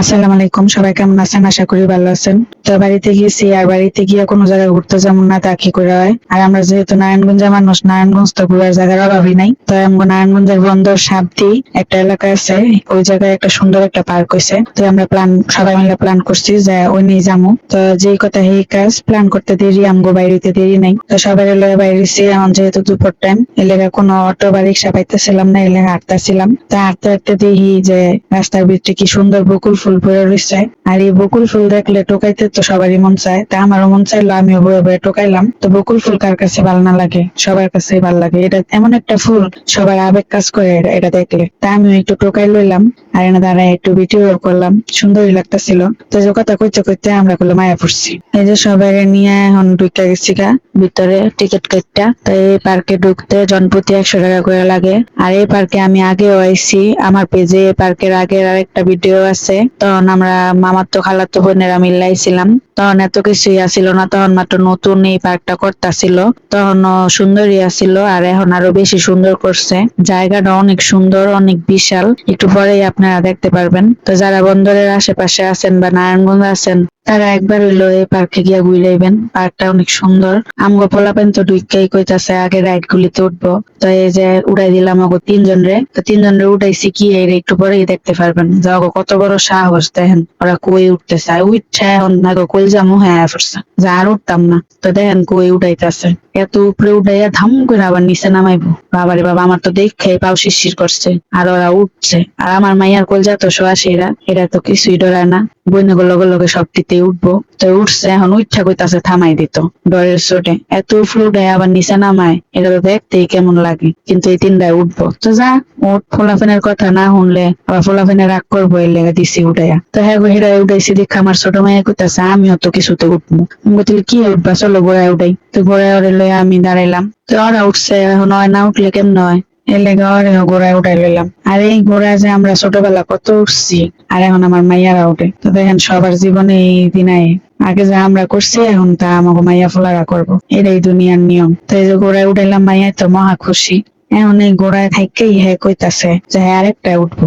আসসালামু আলাইকুম, সবাই কেমন আছেন? আশা করি ভালো আছেন। তো বাড়িতে গিয়েছি, আর বাড়িতে গিয়ে কোনো জায়গায় ঘুরতে যেমন না, তা কি করে হয়? আর আমরা যেহেতু নারায়ণগঞ্জের মানুষ নারায়ণগঞ্জ তো ঘুরার জায়গার অভাবই নাই। তো আমরা নারায়ণগঞ্জের বন্দর সাবদি একটা এলাকা আছে, ওই জায়গায় একটা সুন্দর একটা পার্ক হয়েছে তো আমরা প্ল্যান সবাই মিলে প্ল্যান করছি যে ওই নিয়ে যাব তো যেই কথা, এই কাজ প্ল্যান করতে দেরি, আমগো বাইরেতে দেরি নাই। তো সবাই লয়ে বাইরেছি, এখন যেহেতু দুপুর টাইম এলাকা কোনো অটো বা রিক্সা পাইতেছিলাম না, এলাকা হাঁটতেছিলাম। তা হাঁটতে হাঁটতে দেখি যে রাস্তার ভিতরে কি সুন্দর বকুল ফুল পড়ে রয়েছে। আর এই বকুল ফুল দেখলে টোকাইতে তো সবারই মন চায়। তা আমারও মন চাইলো, আমিও বয়ে বয়ে টোকাইলাম। তো বকুল ফুল কার কাছে ভালো না লাগে? সবার কাছে ভালো লাগে। এটা এমন একটা ফুল, সবার আবেগ কাজ করে এটা- দেখলে। তা আমিও একটু টোকাই লইলাম। আর এনে দাঁড়ায় একটু ভিডিও করলাম। সুন্দরই লাগতেছিল। তো যে কথা কইতে কইতে আমরা করলে মায়া পড়ছি। এই যে সবাই নিয়ে এখন ঢুকে গেছি গা, ভিতরে টিকিট কাটটা তো এই পার্কে ঢুকতে জনপ্রতি একশো টাকা করে লাগে। আর এই পার্কে আমি আগেও আইছি। আমার পেজে পার্কের আগের আরেকটা ভিডিও আছে। তখন আমরা মামাতো, খালাতো বোনেরা মিলাইছিলাম তখন এত কিছুই আসিল না, তখন মাত্র নতুন এই পার্কটা করতেছিল তখন সুন্দরই আসিল আর এখন আরও বেশি সুন্দর করছে। জায়গাটা অনেক সুন্দর, অনেক বিশাল। একটু পরেই আপনারা দেখতে পারবেন। তো যারা বন্দরের আশেপাশে আছেন বা নারায়ণগঞ্জ আছেন তারা একবার হইল এই পার্কে গিয়া ঘুরাইবেন পার্কটা অনেক সুন্দর। আমগো পোলাপেন তো দুইকাই কইতাছে, আগে রাইড গুলিতে উঠবো। তো এই যে উড়াই দিলাম আমাকে তিনজন রে। তো তিনজন রে উঠাইছি কি এর একটু পরেই দেখতে পারবেন। যাও কত বড় সাহস দেখেন, ওরা কই উঠতেছে। উঠছে এখন, না গো, কই যামু? হ্যাঁ পড়ছে যা, আর উঠতাম না। তো দেখেন কই উঠাইতেছে। এত উপরে উঠাইয়া ধাম করে আবার নিচে নামাইবো। বাবারে বাবা, আমার তো দেখে পাও শিরশির করছে। আর ওরা উঠছে। আর আমার মাইয়ার কোল যা তো শোয়াশি এরা এরা তো কিছুই ডরায় না। বইনে লগে লগে সবটিতে উঠবো। তো উঠছে, এখন উঠা কইতাছে থামাই দিত। ডরের চোটে। এত উঠে আবার নিচে নামায়, এটা তো দেখতেই কেমন লাগে। কিন্তু এই তিনটায় উঠবো। তো যা ওট ফোলাফেনের কথা না শুনলে আবার ফোলাফেনে রাগ করব এর লেগে দিছি উঠাইয়া তো হ্যাঁ হেরা উঠাইছি দেখে আমার ছোট মাইয়া কইতাছে, আমিও তো কিছুতে উঠবো। আমি কি উঠবা? চলো গোড়ায় উঠাই। তো গোড়ায় ওরে লইয়া আমি দাঁড়াইলাম। তো ওরা উঠছে, এখন হয় না উঠলে কেমন হয়? এর গাওয়ারে ঘোড়ায় উঠাই লইলাম। আর এই গোড়ায় যে আমরা ছোটবেলা কত উঠছি, আর এখন আমার মাইয়ারা উঠে। তো দেখেন, সবার জীবনে এই দিনাই আগে যা আমরা করছি, এখন তা আমাকে মাইয়া ফোলারা করব। এটাই দুনিয়ার নিয়ম। তো এই যে গোড়ায় উঠাইলাম মাইয়া তো মহা খুশি। এখন এই গোড়ায় থাইকেই হ্যাঁ কইতাছে যে হ্যাঁ আরেকটা উঠবো।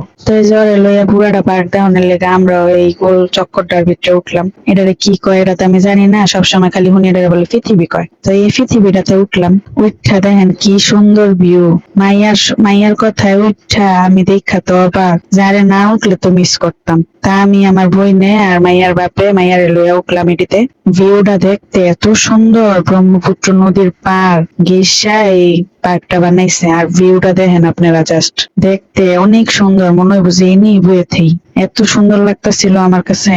লইয়া পার্ক লেগে এই গোল চক্করটার ভিতরে উঠলাম। কি কয় এটা তো আমি জানি না, সবসময় খালি হুনি বলে পৃথিবী কয়। তো এই পৃথিবীটাতে উঠলাম, উঠা দেখেন কি সুন্দর ভিউ মাইয়ার মাইয়ার কথায় উঠা আমি দেখা তো অবাক, যারে না উঠলে তো মিস করতাম। তা আমি আমার বইনে আর মাইয়ার বাপে মাইয়ারে লইয়া উঠলাম এটিতে। ভিউটা দেখতে এত সুন্দর, ব্রহ্মপুত্র নদীর পার গেসা এই পার্কটা বানাইছে। আর ভিউটা দেখেন আপনারা জাস্ট দেখতে অনেক সুন্দর, মনে হয় বুঝি এনি বইয়েতেই এত সুন্দর লাগতেছিল আমার কাছে।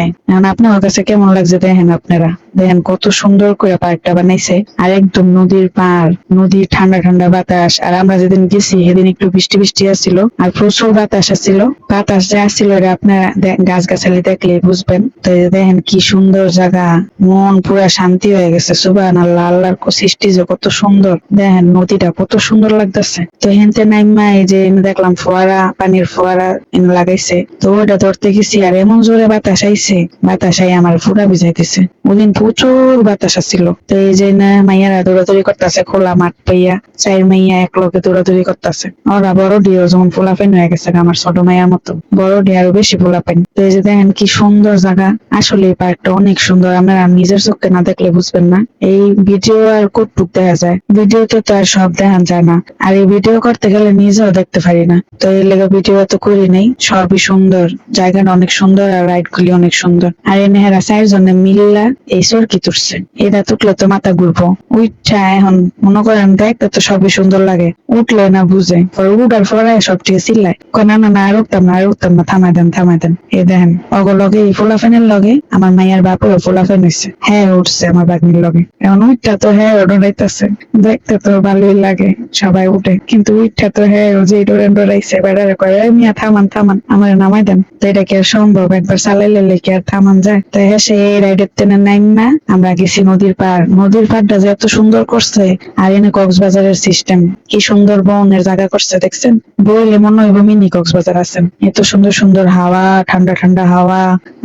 আপনার কাছে কেমন লাগছে দেখেন আপনারা। দেখেন কত সুন্দর করে পার্কটা বানাইছে। আর একদম নদীর পার নদীর ঠান্ডা ঠান্ডা বাতাস। আর আমরা যেদিন গেছি, সেদিন একটু বৃষ্টি বৃষ্টি আসছিল। আর প্রচুর বাতাস আসছিল। বাতাস যে আসছিল আপনারা গাছ গাছালি দেখলে বুঝবেন। তো দেখেন কি সুন্দর জায়গা। মন পুরা শান্তি হয়ে গেছে সুবান আল্লাহ আল্লাহর সৃষ্টি যে কত সুন্দর। দেখেন নদীটা কত সুন্দর লাগতেছে। তো হেনতে নাইমা এই যে দেখলাম ফোয়ারা, পানির ফোয়ারা লাগাইছে। তো ওটা ধরতে গেছি আর এমন জোরে বাতাস আইছে, বাতাস আই আমার পুরা ভিজাইতেছে। ওদিন প্রচুর বাতাস আসছিল তো এই যে না, মাইয়ারা দৌড়াদৌড়ি করতেছে খোলা মাঠ পাইয়া চার মাইয়া এক লোকে দৌড়াদৌড়ি করতেছে। ওরা বড় ডিও যেমন ফোলাফেন হয়ে গেছে আমার ছোট মাইয়ার মতো। বড় ডি আরও বেশি ফোলাফেন তো এই যে দেখেন কি সুন্দর জায়গা। আসলে এই পার্কটা অনেক সুন্দর। আপনারা নিজের চোখে না দেখলে বুঝবেন না। এই ভিডিও আর কতটুক দেখা যায়? ভিডিওতে তো আর সব দেখা যায় না। আর এই ভিডিও করতে গেলে নিজেও দেখতে পারি না। তো এর লেগে ভিডিও তো করি নাই। সবই সুন্দর। জায়গাটা অনেক সুন্দর আর রাইড গুলি অনেক সুন্দর। আর এই নেহারা চারজনে মিল্লা এই সরকি তুলছে। এটা তুললে তো মাথা ঘুরবো। উঠছা এখন মনে করেন দেখতে তো সবই সুন্দর লাগে। উঠলে না বুঝে। পরে উঠার পরে সব ঠিক চিল্লায়। কয়, না আর উঠতাম না, আর উঠতাম না থামাই দেন থামাই দেন। এই দেখেন, অগ লগে, এই ফোলাফেনের লগে আমার মাইয়ার বাপও ফোলাফেন হয়েছে হ্যাঁ উঠছে আমার বাগনির লগে। এখন উঠটা তো হ্যাঁ ডরাইতেছে। দেখতে তো ভালোই লাগে, সবাই উঠে। কিন্তু উঠটা তো হ্যাঁ যে ডোরেন ডরাইছে বেড়ারে করে মিয়া, থামান থামান, আমার নামাই দেন। আর সম্ভব? একবার চালাইলে কি আর থামান যায়? তো হ্যাঁ সে এই রাইডের টেনে নাইম না? আমরা গেছি নদীর পার নদীর যে এত সুন্দর করছে, আর এনে কক্সবাজারের সিস্টেম কি সুন্দর বনের জায়গা করছে, দেখছেন? বইলে মনে হইব মিনি কক্সবাজার আছেন এত সুন্দর সুন্দর হাওয়া, ঠান্ডা ঠান্ডা হাওয়া,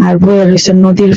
আর নদীর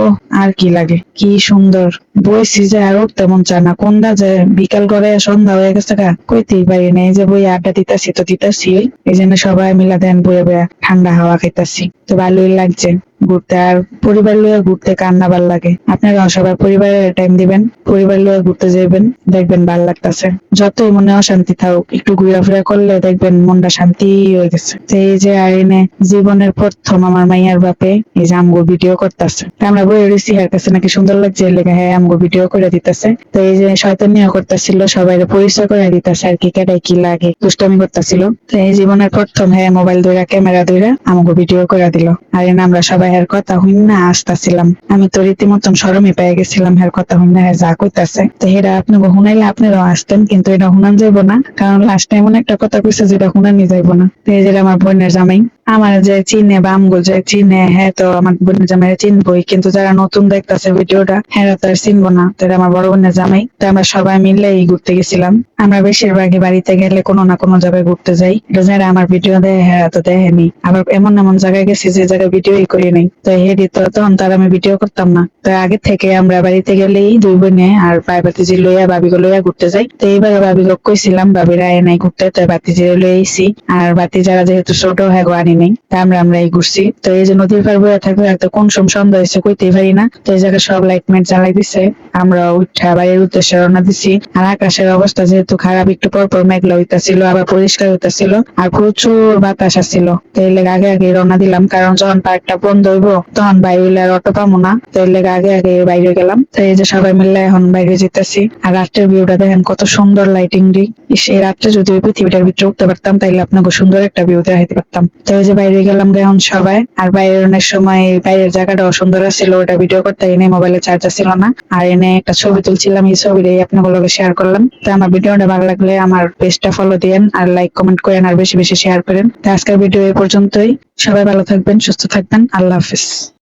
ও আর কি লাগে? কি সুন্দর। বইছি যে আর উঠতে মন চায় না। কোনটা যে বিকাল করে সন্ধ্যা হয়ে গেছে কইতেই পারি না, এই যে বই আড্ডা দিতাছি তো দিতাছি। এই জন্য সবাই মিলা দেন বইয়ে বইয়া ঠান্ডা হাওয়া খাইতাছি তো ভালোই লাগছে। ঘুরতে, আর পরিবার লইয়া ঘুরতে কান্না ভালো লাগে? আপনারা সবার পরিবারের টাইম দিবেন, পরিবার লইয়া ঘুরতে যাইবেন, দেখবেন ভালো লাগতেছে। যতই মনে অশান্তি থাকুক, একটু ঘোরাফেরা করলে দেখবেন মনটা শান্তি হয়ে গেছে। এই যে আর এনে জীবনের প্রথম আমার মাইয়ার বাপে এই যে আমগো ভিডিও করতেছে। আমরা বই রয়েছি এর কাছে নাকি সুন্দর লাগছে লেগে হ্যাঁ আমগো ভিডিও করে দিতেছে। তো এই যে শয়তানিও করতেছিল সবাই পরিচয় করে দিতেছে আর কি কেটাই কি লাগে, দুষ্টামি করতেছিল। তো এই জীবনের প্রথম হ্যাঁ মোবাইল ধরে ক্যামেরা ধরে আমাকে ভিডিও করে দিল। আর এনে আমরা সবাই এর কথা হইন না আসতাছিলাম। আমি তো রীতিমতন সরমে পেয়ে গেছিলাম হের কথা হইন না যা কইতাছে। তো হেরা আপনি হুনাইলে আপনারাও আসতেন, কিন্তু এটা হুনান যাইব না, কারণ লাস্ট এমন একটা কথা কইছে যেটা হুনানি যাইব না। তো এই যে আমার বোনের জামাই। আমার যে চিনে বা আমগো যে চিনে হ্যাঁ তো আমার বোনের জামাই চিনবই, কিন্তু যারা নতুন দেখতেছে ভিডিওটা হ্যাঁ তো আর চিনবো না। তো এটা আমার বড় বোনের জামাই, তো আমরা সবাই মিলে এই ঘুরতে গেছিলাম। আমরা বেশিরভাগই বাড়িতে গেলে কোনো না কোনো জায়গায় ঘুরতে যাই। যারা আমার ভিডিও দেয় হ্যাঁ তো দেখেনি। আবার এমন এমন জায়গায় গেছি যে জায়গায় ভিডিওই করি নাই। তো হেডি তো তখন তার আমি ভিডিও করতাম না। তো আগে থেকে আমরা বাড়িতে গেলেই দুই বোনে আর পায়ে বাতিজি লইয়া ভাবিকে লইয়া ঘুরতে যাই। তো এইবার ভাবি লোক কইছিলাম ভাবিরা এ নাই ঘুরতে। তো বাতিজি লইয়া আর বাতি যারা যেহেতু ছোট হ্যাঁ আনি নাই। তা আমরা এই ঘুরছি। তো এই যে নদীর পার বইয়া থাকবে হয়তো কোন সম সন্ধ্যা হয়েছে কইতেই পারি না। তো এই জায়গায় সব লাইট মাইট জ্বালাই দিছে। আমরা উঠা বাড়ির উদ্দেশ্যে রওনা দিছি। আর আকাশের অবস্থা যেহেতু খারাপ, একটু পর পর মেঘলা হইতাছিল, আবার পরিষ্কার হইতাছিল, আর প্রচুর বাতাস আসছিল তো এর লেগে আগে আগে রওনা দিলাম, কারণ যখন পার্কটা বন্ধ হইব, তখন বাইরে আর অটো পাবো না। তো এর লেগে আগে আগে বাইরে গেলাম। তো এই যে সবাই মিলে এখন বাইরে যেতেছি। আর রাত্রের ভিউটা দেখেন, কত সুন্দর লাইটিং দি সেই রাত্রে যদি ওই পৃথিবীটার ভিতরে উঠতে পারতাম, তাইলে আপনাকে সুন্দর একটা ভিউ দেখাইতে পারতাম। তো যে বাইরে গেলাম এখন সবাই। আর বাইরে অনেক সময় বাইরের জায়গাটা অসুন্দর ছিল ওটা ভিডিও করতে এনে মোবাইলে চার্জার ছিল না। আর এনে একটা ছবি তুলছিলাম, এই ছবিটাই আপনাগুলোকে শেয়ার করলাম। তো আমার ভিডিওটা ভালো লাগলে আমার পেজটা ফলো দিয়েন, আর লাইক কমেন্ট করেন, আর বেশি বেশি শেয়ার করেন। তো আজকের ভিডিও এ পর্যন্তই। সবাই ভালো থাকবেন, সুস্থ থাকবেন। আল্লাহ হাফিজ।